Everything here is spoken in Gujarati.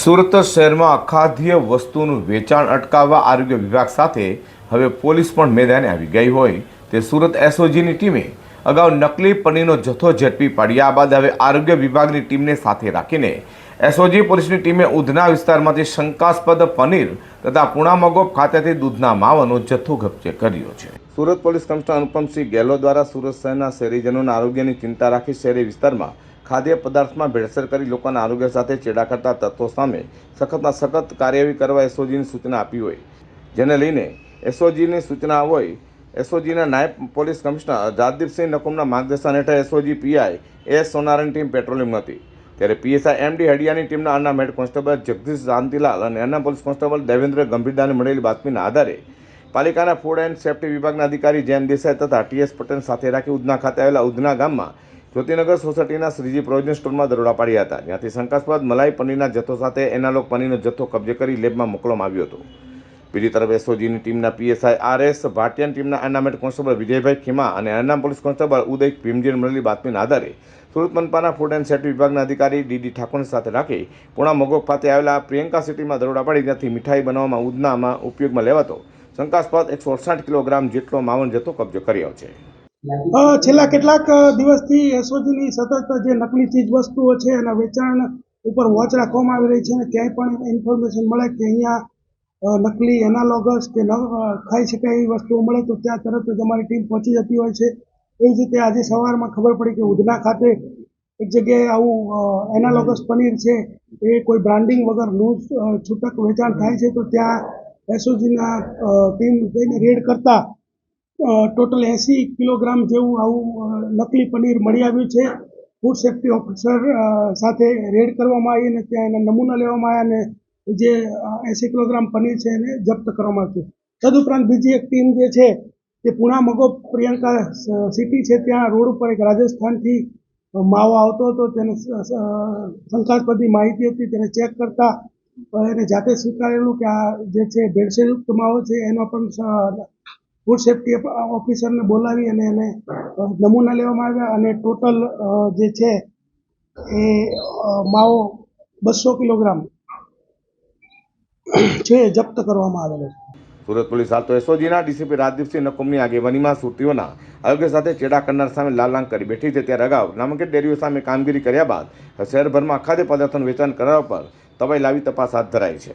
સુરત શહેરમાં અખાદ્ય વસ્તુનું વેચાણ અટકાવવા આરોગ્ય વિભાગ સાથે હવે પોલીસ પણ મેદાને આવી ગઈ હોય. તે સુરત એસઓજીની ટીમે અગાઉ નકલી પનીરનો જથ્થો ઝડપી પાડ્યા બાદ હવે આરોગ્ય વિભાગની ટીમને સાથે રાખીને એસઓજી પોલીસની ટીમે ઉધના વિસ્તારમાંથી શંકાસ્પદ પનીર તથા પુણામગોપ ખાતેથી દૂધના માવાનો જથ્થો કબજે કર્યો છે. સુરત પોલીસ કમિશનર અનુપમસિંહ ગેહલોત દ્વારા સુરત શહેરના શહેરીજનોના આરોગ્યની ચિંતા રાખી શહેરી વિસ્તારમાં ખાદ્ય પદાર્થમાં ભેળસેળ કરી લોકોના આરોગ્ય સાથે ચેડા કરતા તત્વો સામે સખતના સખત કાર્યવાહી કરવા એસઓજીની સૂચના આપી હોય. જેને લઈને એસઓજીની સૂચના હોય, એસઓજીના નાયબ પોલીસ કમિશનર રાજદીપસિંહ નકુમના માર્ગદર્શન હેઠળ એસઓજી પીઆઈ એસ સોનારની ટીમ પેટ્રોલિંગ હતી. ત્યારે પીએસઆઈ એમડી હડિયાની ટીમના અન્ના હેડ કોન્સ્ટેબલ જગદીશ શાંતિલાલ અને અન્ના પોલીસ કોન્સ્ટેબલ દેવેન્દ્ર ગંભીરદાને મળેલી બાતમીના આધારે પાલિકાના ફૂડ એન્ડ સેફ્ટી વિભાગના અધિકારી જયંત દેસાઈ તથા ટીએસ પટેલ સાથે રાખી ઉધના ખાતે આવેલા ઉધના ગામમાં જ્યોતિનગર સોસાયટીના શ્રીજી પ્રોવિઝન સ્ટોરમાં દરોડા પાડ્યા હતા. જ્યાંથી શંકાસ્પદ મલાઈ પનીરના જથ્થો સાથે એનાલોગ પનીરનો જથ્થો કબજે કરી લેબમાં મોકલવામાં આવ્યો હતો. બીજી તરફ એસઓજીની ટીમના પીએસઆઈ આર એસ ભાટિયાની ટીમના એનામેટ કોન્સ્ટેબલ વિજયભાઈ ખીમા અને અનામ પોલીસ કોન્સ્ટેબલ ઉદય ભીમજીને મળેલી બાતમીના આધારે સુરત મનપાના ફૂડ એન્ડ સેફ્ટી વિભાગના અધિકારી ડીડી ઠાકોરની સાથે રાખી પૂણા મગોક ખાતે આવેલા પ્રિયંકા સિટીમાં દરોડા પાડી ત્યાંથી મીઠાઈ બનાવવામાં ઉદનામાં ઉપયોગમાં લેવાતો શંકાસ્પદ એકસો અડસઠ કિલોગ્રામ જેટલો માવન જથ્થો કબજો કર્યો છે. છેલ્લા કેટલાક દિવસથી એસઓજીની સતત જે નકલી ચીજ વસ્તુઓ છે એના વેચાણ ઉપર વોચ રાખવામાં આવી રહી છે અને ક્યાંય પણ ઇન્ફોર્મેશન મળે કે અહીંયા નકલી એનાલોગસ કે ન ખાઈ શકાય એવી વસ્તુઓ મળે તો ત્યાં તરત જ અમારી ટીમ પહોંચી જતી હોય છે. એ જ રીતે આજે સવારમાં ખબર પડી કે ઉધના ખાતે એક જગ્યાએ આવું એનાલોગસ પનીર છે. એ કોઈ બ્રાન્ડિંગ વગર લૂઝ છૂટક વેચાણ થાય છે તો ત્યાં એસઓજીના ટીમ જઈને રેડ કરતા ટોટલ એંસી કિલોગ્રામ જેવું આવું નકલી પનીર મળી આવ્યું છે. ફૂડ સેફ્ટી ઓફિસર સાથે રેડ કરવામાં આવી અને ત્યાં એના નમૂના લેવામાં આવ્યા અને જે એંસી કિલોગ્રામ પનીર છે એને જપ્ત કરવામાં આવ્યું તદુપરાંત બીજી એક ટીમ જે છે તે પુણા મગો પ્રિયંકા સિટી છે, ત્યાં રોડ ઉપર એક રાજસ્થાનથી માવો આવતો હતો, તેને શંકાસ્પદની માહિતી હતી, તેને ચેક કરતા એને જાતે સ્વીકારેલું કે આ જે છે, ભેળસેળયુક્ત માવો છે, એનો પણ ફૂડ સેફ્ટી ઓફિસરને બોલાવી અને એને નમૂના લેવામાં આવ્યા અને ટોટલ જે છે, એ માવો બસો કિલોગ્રામ છે, જપ્ત કરવામાં આવેલો છે. સુરત પોલીસ હાલ તો એસઓજીના, ડીસીપી રાજદીપસિંહ નકુમની આગેવાનીમાં સુરતીઓના આરોગ્ય સાથે ચેડા કરનાર સામે લાલાંગ કરી બેઠી છે. ત્યારે અગાઉ નામાંકિત ડેરીઓ સામે કામગીરી કર્યા બાદ શહેરભરમાં ખાદ્ય પદાર્થોનું વેચાણ કરાવવા પર તવાઈ લાવી તપાસ હાથ ધરાઈ છે.